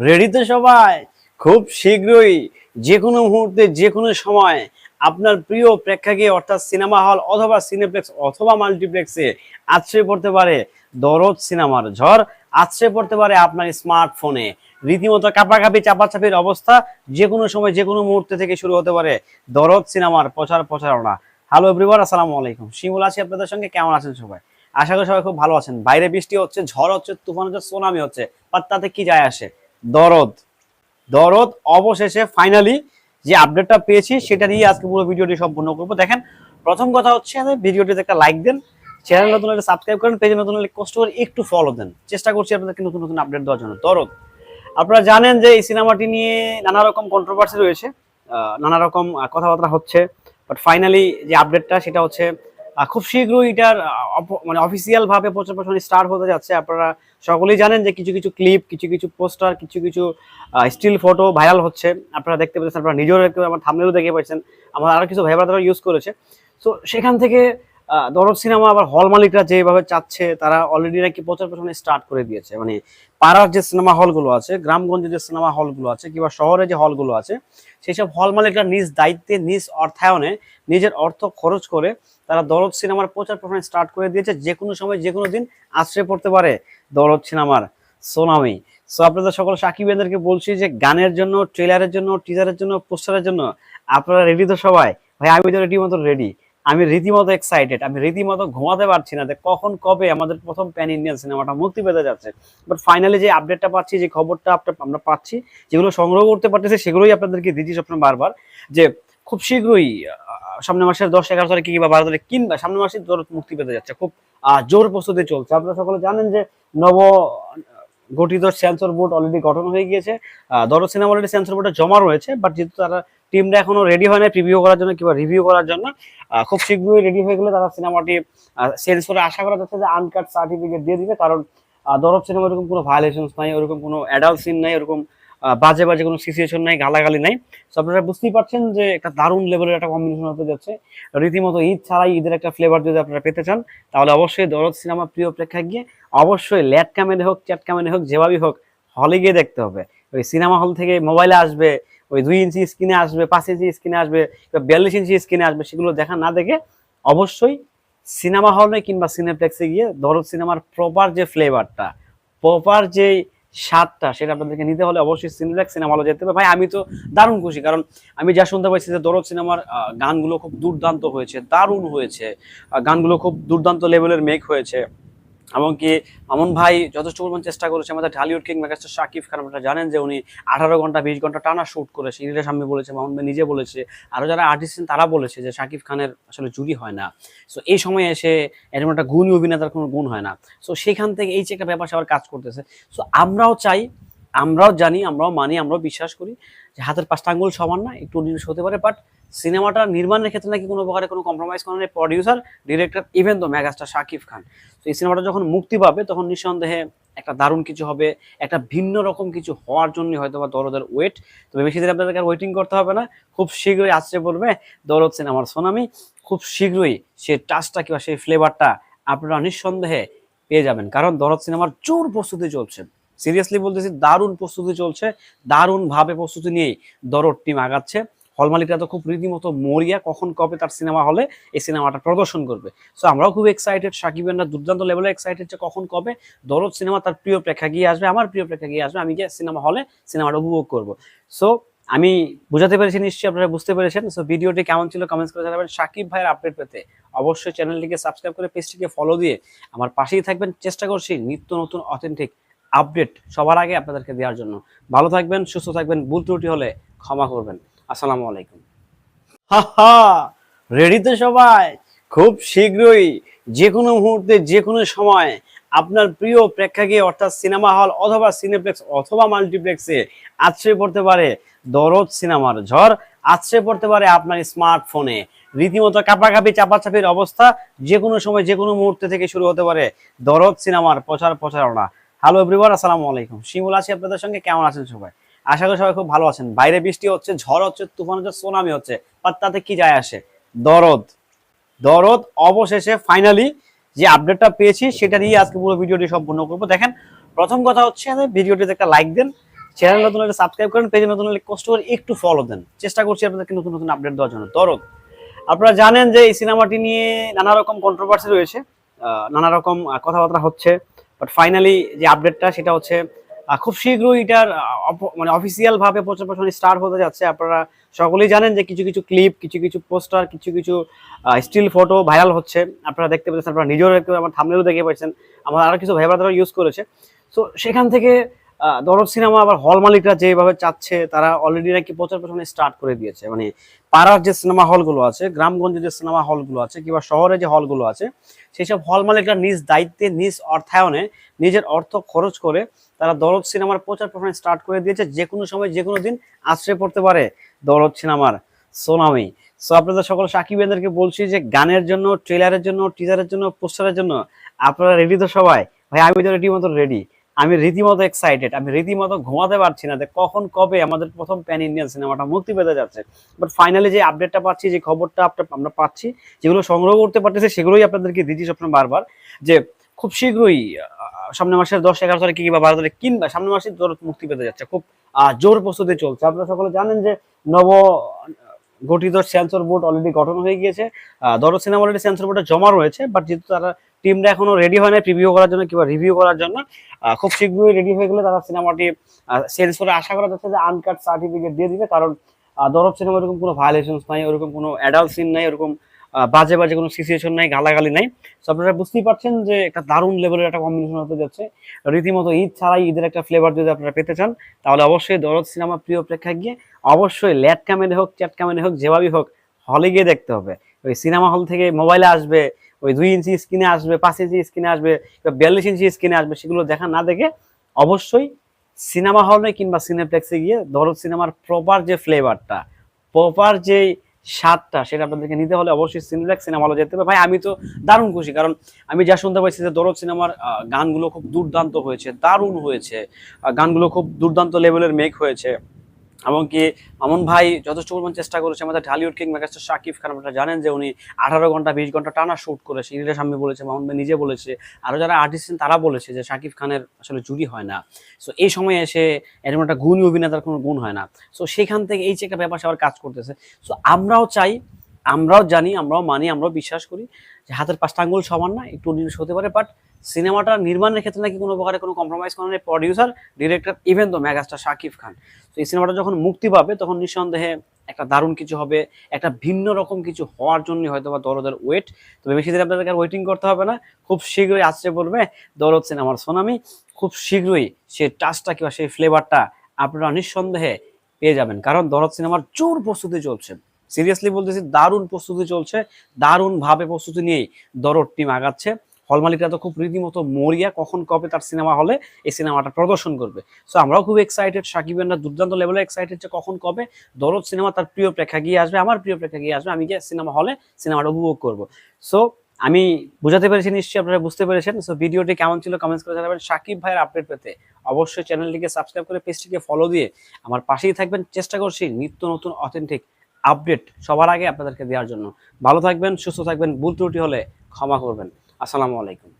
Ready তো সবাই? খুব শীঘ্রই যে কোনো মুহূর্তে যে কোনো সময় আপনার প্রিয় প্রেক্ষাগৃহে, অর্থাৎ সিনেমা হল অথবা সিনেপ্লেক্স অথবা মাল্টিপ্লেক্সে আছড়ে পড়তে পারে দরদ সিনেমার ঝড়, আছড়ে পড়তে পারে আপনার স্মার্টফোনে রীতিমতো কাপাকাপি, চাপাচাপির অবস্থা যে কোনো সময় যে কোনো মুহূর্তে থেকে শুরু হতে পারে দরদ সিনেমার প্রচার প্রচারণা। হ্যালো এভরিওয়ান আসসালামু আলাইকুম। শিমুল আছি আপনাদের সঙ্গে, কেমন আছেন সবাই? আশা করি সবাই খুব ভালো আছেন। বাইরে বৃষ্টি হচ্ছে, ঝড় হচ্ছে, তুফান হচ্ছে সুনামি হচ্ছে। আর তাতে কি যায় আসে? দরদ। দরদ অবশেষে ফাইনালি যে আপডেটটা পেয়েছি সেটা নিয়ে আজকে পুরো ভিডিওটি সম্পূর্ণ করব। দেখেন, প্রথম কথা হচ্ছে ভিডিওটিতে একটা লাইক দেন চ্যানেল নতুন হলে সাবস্ক্রাইব করেন পেজে নতুন হলে কষ্ট করে একটু ফলো দেন। চেষ্টা করছি আপনাদেরকে নতুন নতুন আপডেট দেওয়ার জন্য। দরদ। আপনারা জানেন যে এই সিনেমাটি নিয়ে নানা রকম কন্ট্রোভার্সি রয়েছে নানা রকম কথাবার্তা হচ্ছে বাট ফাইনালি যে আপডেটটা সেটা হচ্ছে খুব শীঘ্রই এটার মানে অফিসিয়াল ভাবে প্রচার প্রসারণ স্টার্ট হতে যাচ্ছে। আপনারা সকলেই জানেন যে কিছু কিছু ক্লিপ কিছু কিছু পোস্টার কিছু কিছু স্টিল ফটো ভাইরাল হচ্ছে। আপনারা দেখতে পাচ্ছেন আপনারা নিজেও দেখতে আমার থামনেও দেখে পাচ্ছেন আমার আরও কিছু ভাই ব্রাদার ইউজ করেছে। সো সেখান থেকে দরদ সিনেমা আবার হল মালিকরা যেভাবে চাচ্ছে, তারা অলরেডি নাকি প্রচার প্রচার স্টার্ট করে দিয়েছে। মানে পাড়ার যে সিনেমা হলগুলো আছে গ্রামগঞ্জে যে সিনেমা হলগুলো আছে, কিংবা শহরে যে হলগুলো আছে সেই সব হল মালিকরা নিজ দায়িত্বে, নিজ অর্থায়নে, নিজের অর্থ খরচ করে তারা দরদ সিনেমার প্রচার প্রচার স্টার্ট করে দিয়েছে। যে কোনো সময় যে কোনো দিন আশ্রয় পড়তে পারে দরদ সিনেমার সোনামি। সো আপনাদের সকল সাকিবেনদেরকে বলছি যে, গানের জন্য ট্রেলারের জন্য টিজারের জন্য পোস্টারের জন্য আপনারা রেডি তো সবাই? ভাই, আমি তো রীতিমতো রেডি আমি রীতিমতো এক্সাইটেড আমি রীতিমতো ঘুমাতে পারছি না যে কখন কবে আমাদের প্রথম প্যান ইন্ডিয়ান সিনেমাটা মুক্তি পেতে যাচ্ছে। বাট ফাইনালি যে আপডেটটা পাচ্ছি যে খবরটা আমরা পাচ্ছি যেগুলো সংগ্রহ করতে পারতেছি সেগুলোই আপনাদেরকে দিচ্ছি সবসময় বারবার যে খুব শীঘ্রই আহ, সামনের মাসের দশ এগারো তারিখে কিংবা বারো তারিখ কিংবা সামনের মাসে দরদ মুক্তি পেতে যাচ্ছে। খুব জোর প্রস্তুতি চলছে। আপনারা সকলে জানেন যে নব গঠিত সেন্সর বোর্ড অলরেডি গঠন হয়ে গিয়েছে। দরদ সিনেমা অলরেডি সেন্সর বোর্ডে জমা রয়েছে বাট যেহেতু তারা টিমটা এখনও রেডি হয় না প্রিভিউ করার জন্য কিংবা রিভিউ করার জন্য। খুব শীঘ্রই রেডি হয়ে গেলে তারা সিনেমাটি সেন্স করে আশা করা যাচ্ছে যে আনকাট সার্টিফিকেট দিয়ে দিবে, কারণ দরদ সিনেমা এরকম কোনো ভায়োলেশনস নাই, ওরকম কোনো অ্যাডাল্ট সিন নাই, ওরকম বাজে বাজে কোনো সিচুয়েশন নাই, গালাগালি নাই। তো আপনারা বুঝতেই পারছেন যে একটা দারুণ লেভেলের একটা কম্বিনেশন হতে যাচ্ছে। রীতিমতো ঈদ ছাড়াই ঈদের একটা ফ্লেভার যদি আপনারা পেতে চান, তাহলে অবশ্যই দরদ সিনেমা প্রিয় প্রেক্ষা গিয়ে অবশ্যই ল্যাট ক্যামেরে হোক চ্যাট ক্যামেরে হোক, যেভাবেই হোক হলে গিয়ে দেখতে হবে। ওই সিনেমা হল থেকে মোবাইলে আসবে ওই দুই ইঞ্চি স্ক্রিনে আসবে, পাঁচ ইঞ্চি স্ক্রিনে আসবে বিয়াল্লিশ ইঞ্চি স্ক্রিনে আসবে, সেগুলো দেখা না দেখে অবশ্যই সিনেমা হলে কিংবা সিনেপ্লেক্সে গিয়ে দরদ সিনেমার প্রপার যে ফ্লেভারটা প্রপার যে স্বাদটা সেটা আপনাদেরকে নিতে হলে অবশ্যই সিনেপ্লেক্স সিনেমা হলে যেতে হবে। ভাই, আমি তো দারুণ খুশি, কারণ আমি যা শুনতে পাইছি যে দরদ সিনেমার গানগুলো খুব দুর্দান্ত হয়েছে, দারুণ হয়েছে গানগুলো খুব দুর্দান্ত লেভেলের মেক হয়েছে। এমনকি মামুন ভাই যথেষ্ট পরিমাণ চেষ্টা করেছে। আমাদের ঢালিউড কিং মেগাস্টার শাকিব খান, আপনারা জানেন যে উনি আঠারো ঘণ্টা, বিশ ঘণ্টা টানা শুট করেছে। ইরিলা সামনে বলেছে, মামুন ভাই নিজে বলেছে। আরও যারা আর্টিস্ট তারা বলেছে যে শাকিব খানের আসলে জুড়ি হয় না। সো এই সময় এসে এরকম একটা গুণী অভিনেতার কোনো গুণ হয় না। সো সেখান থেকে এই যে একটা ব্যাপার সবার কাজ করতেছে। সো আমরাও চাই, আমরাও জানি, আমরাও মানি, আমরাও বিশ্বাস করি যে হাতের পাঁচটা আঙ্গুল সমান না, একটু জিনিস হতে পারে বাট সিনেমাটা নির্মাণের ক্ষেত্রে নাকি কোনো প্রকারে কোনো কম্প্রোমাইজ করেন প্রডিউসার ডিরেক্টর ইভেন তো মেগাস্টার শাকিব খান। তো এই সিনেমাটা যখন মুক্তি পাবে, তখন নিঃসন্দেহে একটা দারুণ কিছু হবে, একটা ভিন্ন রকম কিছু হওয়ার জন্য হয়তো বা দরদের ওয়েট তবে বেশি দিন আপনাদেরকে আর ওয়েটিং করতে হবে না। খুব শীঘ্রই আসছে পড়বে দরদ সিনেমার সোনামি। খুব শীঘ্রই সে টাচটা কিংবা সেই ফ্লেভারটা আপনারা নিঃসন্দেহে পেয়ে যাবেন। কারণ দরদ সিনেমার জোর প্রস্তুতি চলছে। সিরিয়াসলি বলতেছি, দারুণ প্রস্তুতি চলছে। দারুণ ভাবে প্রস্তুতি নিয়েই দরদ টিম আগাচ্ছে। হল মালিকরা তো খুব রীতিমতো মরিয়া কখন কবে তার সিনেমা হলে এই সিনেমাটা প্রদর্শন করবে। সো আমরাও খুব এক্সাইটেড সাকিবেনরা দুর্দান্ত লেভেলে এক্সাইটেড যে কখন কবে দরদ সিনেমা তার প্রিয় প্রেক্ষা গিয়ে আসবে, আমার প্রিয় প্রেক্ষা গিয়ে আসবে, আমি গিয়ে সিনেমা হলে সিনেমাটা উপভোগ করব। সো আমি বুঝাতে পেরেছি নিশ্চয়ই, আপনারা বুঝতে পেরেছেন। সো ভিডিওটি কেমন ছিল কমেন্টস করে জানাবেন। সাকিব ভাইয়ের আপডেট পেতে অবশ্যই চ্যানেলটিকে সাবস্ক্রাইব করে পেজটিকে ফলো দিয়ে আমার পাশেই থাকবেন। চেষ্টা করছি নিত্য নতুন অথেন্টিক আপডেট সবার আগে আপনাদেরকে দেওয়ার জন্য। ভালো থাকবেন, সুস্থ থাকবেন, ভুল ত্রুটি হলে ক্ষমা করবেন। আসসালামু আলাইকুম। রেডি তো সবাই? খুব শীঘ্রই যে কোনো মুহূর্তে যে কোনো সময় আপনার প্রিয় প্রেক্ষাগৃহে, অর্থাৎ সিনেমা হল অথবা সিনেপ্লেক্স অথবা মাল্টিপ্লেক্সে আছড়ে পড়তে পারে দরদ সিনেমার ঝড়, আছড়ে পড়তে পারে আপনার স্মার্টফোনে রীতিমতো কাপাকাপি, চাপাচাপির অবস্থা যে কোনো সময় যে কোনো মুহূর্তে থেকে শুরু হতে পারে দরদ সিনেমার প্রচার প্রচারণা হ্যালো এভরিওয়ান আসসালামু আলাইকুম। শিমুল আছি আপনাদের সঙ্গে। কেমন আছেন সবাই? আশা করি সবাই খুব ভালো আছেন। বাইরে বৃষ্টি হচ্ছে, ঝড় হচ্ছে, তুফান হচ্ছে, সোনামি হচ্ছে আর তাতে কি যায় আসে? দরদ। দরদ অবশেষে ফাইনালি যে আপডেটটা পেয়েছি, সেটা নিয়ে আজকে পুরো ভিডিওটি সম্পূর্ণ করব। দেখেন, প্রথম কথা হচ্ছে ভিডিওটিতে একটা লাইক দেন চ্যানেল নতুন হলে সাবস্ক্রাইব করেন পেজে নতুন হলে কষ্ট করে একটু ফলো দেন। চেষ্টা করছি আপনাদেরকে নতুন নতুন আপডেট দেওয়ার জন্য। দরদ। আপনারা জানেন যে এই সিনেমাটি নিয়ে নানা রকম কন্ট্রোভার্সি রয়েছে নানা রকম কথাবার্তা হচ্ছে বাট ফাইনালি যে আপডেটটা সেটা হচ্ছে খুব শীঘ্রই এটার মানে অফিসিয়াল ভাবে প্রচার প্রচার স্টার্ট হতে যাচ্ছে। আপনারা সকলেই জানেন যে কিছু কিছু ক্লিপ কিছু কিছু পোস্টার কিছু কিছু স্টিল ফটো ভাইরাল হচ্ছে। আপনারা দেখতে পাচ্ছেন, আপনারা নিজেও দেখতে আমার থামনেও দেখে পাচ্ছেন। আমার আরও কিছু ভাই ব্রাদারও ইউজ করেছে। তো সেখান থেকে দরদ সিনেমা আবার হল মালিকরা যেভাবে চাচ্ছে, তারা অলরেডি নাকি প্রচার প্রচার স্টার্ট করে দিয়েছে। মানে পাড়ার যে সিনেমা হলগুলো আছে গ্রামগঞ্জে যে সিনেমা হলগুলো আছে, কিংবা শহরে যে হলগুলো আছে সেই সব হল মালিকরা নিজ দায়িত্বে, নিজ অর্থায়নে নিজের অর্থ খরচ করে তারা দরদ সিনেমার প্রচার প্রচার স্টার্ট করে দিয়েছে যে কোনো সময় যে কোনো দিন আশ্রয় পড়তে পারে দরদ সিনেমার। সোনামি। সো আপনাদের সকল সাকিবেন্দ্রকে বলছি যে, গানের জন্য, ট্রেলারের জন্য টিজারের জন্য পোস্টারের জন্য আপনারা রেডি তো সবাই? ভাই, আমি তো রীতিমতো রেডি আমি রীতিমতো এক্সাইটেড আমি রীতিমতো ঘুমাতে পারছি না যে কখন, কবে আমাদের প্রথম প্যান ইন্ডিয়ান সিনেমাটা মুক্তি পেতে যাচ্ছে। বাট ফাইনালি যে আপডেটটা পাচ্ছি, যে খবরটা আমরা পাচ্ছি, যেগুলো সংগ্রহ করতে পারতেছি, সেগুলোই আপনাদেরকে দিচ্ছি সবসময় বারবার, যে খুব শীঘ্রই আহ, সামনের মাসের দশ এগারো তারিখে কিংবা বারো তারিখ কিংবা সামনের মাসে মুক্তি পেতে যাচ্ছে। খুব জোর প্রস্তুতি চলছে। আপনারা সকলে জানেন যে নব গঠিত সেন্সর বোর্ড অলরেডি গঠন হয়ে গিয়েছে। দরদ সিনেমা অলরেডি সেন্সর বোর্ডে জমা রয়েছে বাট যেহেতু তারা টিমটা এখনও রেডি হয় না প্রিভিউ করার জন্য কিংবা রিভিউ করার জন্য খুব শীঘ্রই রেডি হয়ে গেলে তারা সিনেমাটি সেন্সরে আশা করা যাচ্ছে যে আনকাট সার্টিফিকেট দিয়ে দিবে। কারণ দরব সিনেমা এরকম কোনো ভায়োলেশন নাই ওরকম কোনো অ্যাডাল্ট সিন নাই ওরকম বাজে বাজে কোনো সিচুয়েশন নাই, গালাগালি নাই। তো আপনারা বুঝতেই পারছেন যে একটা দারুণ লেভেলের একটা কম্বিনেশন হতে যাচ্ছে। রীতিমতো ঈদ ছাড়াই ঈদের একটা ফ্লেভার যদি আপনারা পেতে চান, তাহলে অবশ্যই দরদ সিনেমা প্রিয় প্রেক্ষায় গিয়ে অবশ্যই ল্যাট ক্যামেরে হোক চ্যাট ক্যামেরে হোক, যেভাবেই হোক হলে গিয়ে দেখতে হবে। ওই সিনেমা হল থেকে মোবাইলে আসবে, ওই দুই ইঞ্চি স্ক্রিনে আসবে, পাঁচ ইঞ্চি স্ক্রিনে আসবে বিয়াল্লিশ ইঞ্চি স্ক্রিনে আসবে, সেগুলো দেখা না দেখে অবশ্যই সিনেমা হলে কিংবা সিনেপ্লেক্সে গিয়ে দরদ সিনেমার প্রপার যে ফ্লেভারটা প্রপার যে স্বাদটা সেটা আপনাদেরকে নিতে হলে অবশ্যই সিনেপ্লেক্স সিনেমা হলে যেতে হবে। ভাই, আমি তো দারুণ খুশি, কারণ আমি যা শুনতে পাচ্ছি যে দরদ সিনেমার গানগুলো খুব দুর্দান্ত হয়েছে, দারুণ হয়েছে। গানগুলো খুব দুর্দান্ত লেভেলের মেক হয়েছে। এমনকি আমন ভাই যথেষ্ট পরিমাণ চেষ্টা করেছে, আমাদের ঢালিউড কিং মেগাস্টার শাকিব খান, আপনারা জানেন যে উনি আঠারো ঘণ্টা, বিশ ঘণ্টা টানা শুট করেছে। ইরিরা সামনে বলেছে, মামুন ভাই নিজে বলেছে আরও যারা আর্টিস্ট তারা বলেছে যে শাকিব খানের আসলে জুড়ি হয় না। সো এই সময় এসে এরকম একটা গুণী অভিনেতার কোনো গুণ হয় না। সো সেখান থেকে এই যে একটা ব্যাপার সবার কাজ করতেছে। সো আমরাও চাই, আমরাও জানি, আমরাও মানি, আমরাও বিশ্বাস করি যে হাতের পাঁচটা আঙ্গুল সমান না, একটু নিউজ হতে পারে বাট সিনেমাটা নির্মাণের ক্ষেত্রে নাকি কোনো প্রকারে কোনো কম্প্রোমাইজ করেন প্রডিউসার ডিরেক্টর ইভেন তো মেগাস্টার শাকিব খান। তো এই সিনেমাটা যখন মুক্তি পাবে, তখন নিঃসন্দেহে একটা দারুণ কিছু হবে, একটা ভিন্ন রকম কিছু হওয়ার জন্য হয়তো বা দরদের ওয়েট তবে বেশি দিন আপনাদেরকে আর ওয়েটিং করতে হবে না। খুব শীঘ্রই আসছে পড়বে দরদ সিনেমার সোনামি। খুব শীঘ্রই সেই টাচটা কিংবা সেই ফ্লেভারটা আপনারা নিঃসন্দেহে পেয়ে যাবেন। কারণ দরদ সিনেমার জোর প্রস্তুতি চলছে। সিরিয়াসলি বলতেছি, দারুণ প্রস্তুতি চলছে। দারুণ ভাবে প্রস্তুতি নিয়েই দরদ টিম আগাচ্ছে। হল মালিকরা তো খুব রীতিমতো মরিয়া কখন কবে তার সিনেমা হলে এই সিনেমাটা প্রদর্শন করবে। সো আমরাও খুব এক্সাইটেড সাকিবেনরা দুর্দান্ত লেভেলে এক্সাইটেড যে কখন কবে দরদ সিনেমা তার প্রিয় প্রেক্ষা গিয়ে আসবে, আমার প্রিয় প্রেক্ষা গিয়ে আসবে, আমি গিয়ে সিনেমা হলে সিনেমাটা উপভোগ করব। সো আমি বুঝাতে পেরেছি নিশ্চয়ই, আপনারা বুঝতে পেরেছেন। সো ভিডিওটি কেমন ছিল কমেন্টস করে জানাবেন। সাকিব ভাইয়ের আপডেট পেতে অবশ্যই চ্যানেলটিকে সাবস্ক্রাইব করে পেজটিকে ফলো দিয়ে আমার পাশেই থাকবেন। চেষ্টা করছি নিত্য নতুন অথেন্টিক আপডেট সবার আগে আপনাদেরকে দেওয়ার জন্য। ভালো থাকবেন, সুস্থ থাকবেন, ভুল ত্রুটি হলে ক্ষমা করবেন। আসসালামু আলাইকুম।